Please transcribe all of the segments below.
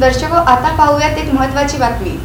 दर्शक आता पाहूयात एक महत्वाची बातमी.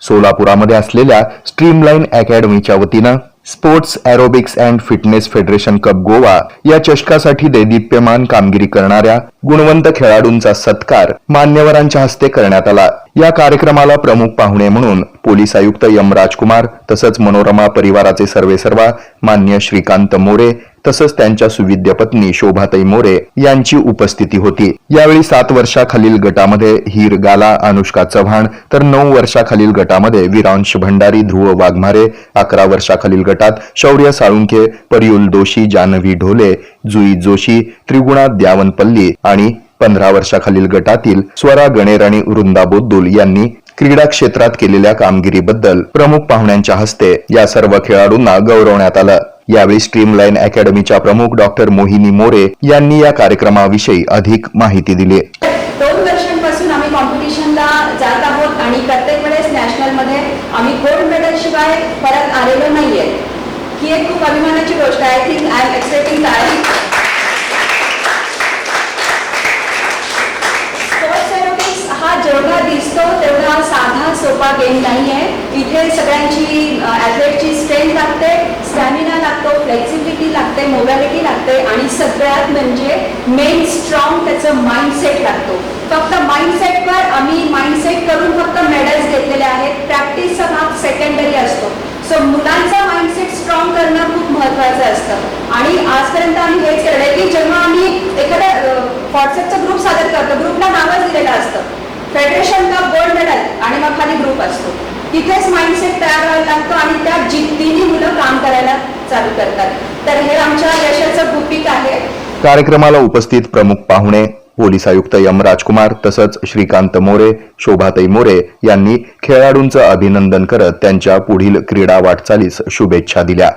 सोलापुरामध्ये असलेल्या स्ट्रीमलाईन अकॅडमीच्या वतीनं sports aerobics and fitness federation cup Goa या चषकासाठी देदीप्यमान कामगिरी करणाऱ्या गुणवंत खेळाडूंचा सत्कार मान्यवरांच्या हस्ते करण्यात आला. या कार्यक्रमाला प्रमुख पाहुणे म्हणून पोलीस आयुक्त यम राजकुमार तसंच मनोरमा परिवाराचे सर्वेसर्वा मान्य श्रीकांत मोरे तसंच त्यांच्या सुविद्य पत्नी शोभाताई मोरे यांची उपस्थिती होती. यावेळी सात वर्षाखालील गटामध्ये हीर गाला अनुष्का चव्हाण तर नऊ वर्षाखालील गटामध्ये विरांश भंडारी ध्रुव वाघमारे अकरा वर्षाखालील गटात शौर्य साळुंखे परियुल दोशी जानवी ढोले जुई जोशी त्रिगुणा द्यावनपल्ली आणि पंधरा वर्षाखालील गटातील स्वरा गणेर आणि वृंदा बोद्दुल यांनी क्रीडा क्षेत्रात केलेल्या कामगिरीबद्दल प्रमुख पाहुण्यांच्या हस्ते या सर्व खेळाडूंना गौरवण्यात आलं. यावेळी स्ट्रीमलाईन अकॅडमीच्या प्रमुख डॉक्टर मोहिनी मोरे यांनी या कार्यक्रमाविषयी अधिक माहिती दिली. दोन वर्षांपासून आम्ही कॉम्पिटिशनला जात आहोत आणि प्रत्येक वेळेस नॅशनलमध्ये आम्ही गोल्ड मेडल शिवाय परत आलेलो नाहीये. ही एक खूप अभिमानाची गोष्ट आहे. Think I am accepting that sports aerobics हा जेवढा दिसतो तेवढा साधा सोपा गेम नाही आहे इथे सगळ्यांची ॲथलेटची स्ट्रेंथ लागते स्टॅमिना लागतो फ्लेक्सिबिलिटी लागते मोबॅलिटी लागते आणि सगळ्यात म्हणजे मेन स्ट्रॉंग त्याचं माइंडसेट लागतो. फक्त माइंडसेटवर आम्ही माइंडसेट करून फक्त मेडल्स घेतलेले आहेत. प्रॅक्टिसचा भाग सेकंडरी असतो. सो मुलांचा माइंडसेट स्ट्रॉंग करणं खूप महत्त्वाचं असतं. आणि आजपर्यंत आम्ही हेच केलं की जेव्हा आम्ही एखाद्या व्हॉट्सअपचा ग्रुप सादर करतो ग्रुपला नावच दिलेलं असतं. फेडरेशन कप गोल्ड मेडल आणि मग खाली ग्रुप असतो. तिथेच माइंडसेट तयार व्हायला लागतो आणि त्या जिद्दीने मुलं काम करायला चालू करतात. तर हे आमच्या यशाचं गुपित आहे. कार्यक्रमाला उपस्थित प्रमुख पाहुणे पोलीस आयुक्त यम राजकुमार तसंच श्रीकांत मोरे शोभाताई मोरे यांनी खेळाडूंचं अभिनंदन करत त्यांच्या पुढील क्रीडा वाटचालीस शुभेच्छा दिल्या.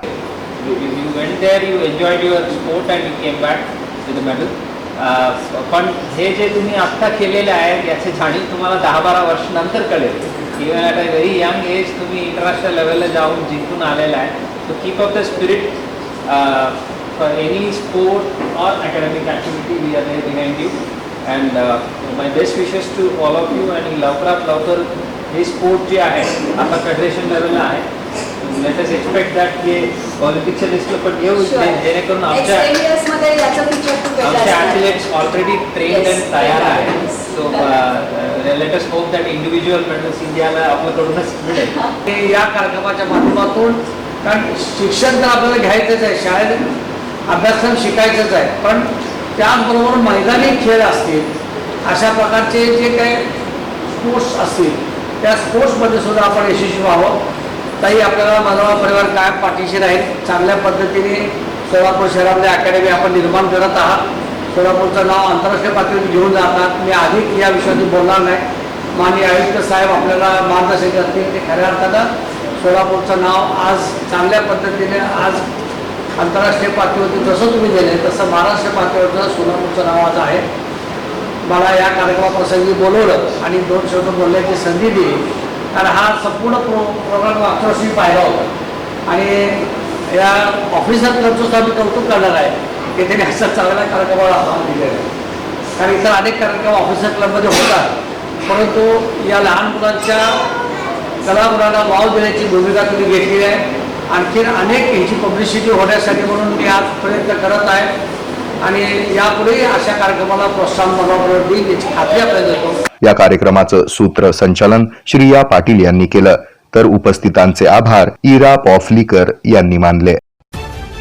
Uh, पण हे जे तुम्ही आत्ता केलेलं आहे याची जाणीव तुम्हाला दहा बारा वर्ष नंतर कळेल. Even at a very young age तुम्ही इंटरनॅशनल लेवलला जाऊन जिंकून आलेला आहे so keep up the spirit for any sport or academic activity we are there behind you and my best wishes to all of you आणि लवकरात लवकर हे स्पोर्ट जे आहे आता फेडरेशन लेवलला आहे लेट अस एक्सपेक्ट दॅट हे ऑलिम्पिकच्या लिस्टला पण येऊ जेणेकरून आमच्या 10 years मध्ये याचं future खूप वेगळं आमच्या. ॲथलेट्स ऑलरेडी ट्रेन. अँड तयार आहे. So let us hope that individual medals इंडियाला आपल्याकडूनच मिळेल. ते या कार्यक्रमाच्या माध्यमातून कारण शिक्षण तर आपल्याला घ्यायचंच आहे शाळेत अभ्यासक्रम शिकायचंच आहे पण त्याचबरोबर मैदानी खेळ असतील अशा प्रकारचे जे काही स्पोर्ट्स असतील त्या स्पोर्ट्समध्ये सुद्धा आपण यशस्वी व्हावं. ताई आपल्याला मानवा परिवार काय पाठीशी राहील. चांगल्या पद्धतीने सोलापूर शहरामध्ये अकॅडमी आपण निर्माण करत आहात. सोलापूरचं नाव आंतरराष्ट्रीय पातळीवर घेऊन जातात. मी अधिक या विषयावर बोलणार नाही. माननीय आयुक्त साहेब आपल्याला मार्गदर्शन करतील ते खऱ्या अर्थानं सोलापूरचं नाव आज चांगल्या पद्धतीने आज आंतरराष्ट्रीय पातळीवरती जसं तुम्ही दिले तसं महाराष्ट्र पातळीवरचं सोलापूरचं नाव आज आहे. मला या कार्यक्रमाप्रसंगी बोलवलं आणि दोन शब्द बोलण्याची संधी दिली. कारण हा संपूर्ण प्रो प्रोग्राम मागच्या वर्षी पाहिला होता. आणि या ऑफिसात क्लबचं सुद्धा मी कौतुक करणार आहे. की त्यांनी अशा चांगल्या कार्यक्रमाला आव्हान दिलेलं आहे. कारण इतर अनेक कार्यक्रम ऑफिसर क्लबमध्ये होतात. परंतु या लहान मुलांच्या कलागुणांना वाव देण्याची भूमिका तुम्ही घेतलेली आहे. आणखीन अनेक ह्याची पब्लिसिटी होण्यासाठी म्हणून मी आज प्रयत्न करत आहे. आणि यापुढेही अशा कार्यक्रमाला प्रोत्साहन मनोबरोबर देईल याची खात्री आपल्याला देतो. या कार्यक्रमाचं सूत्रसंचालन श्रीया पाटील यांनी केलं. तर उपस्थितांचे आभार इरा पॉफलीकर यांनी मानले.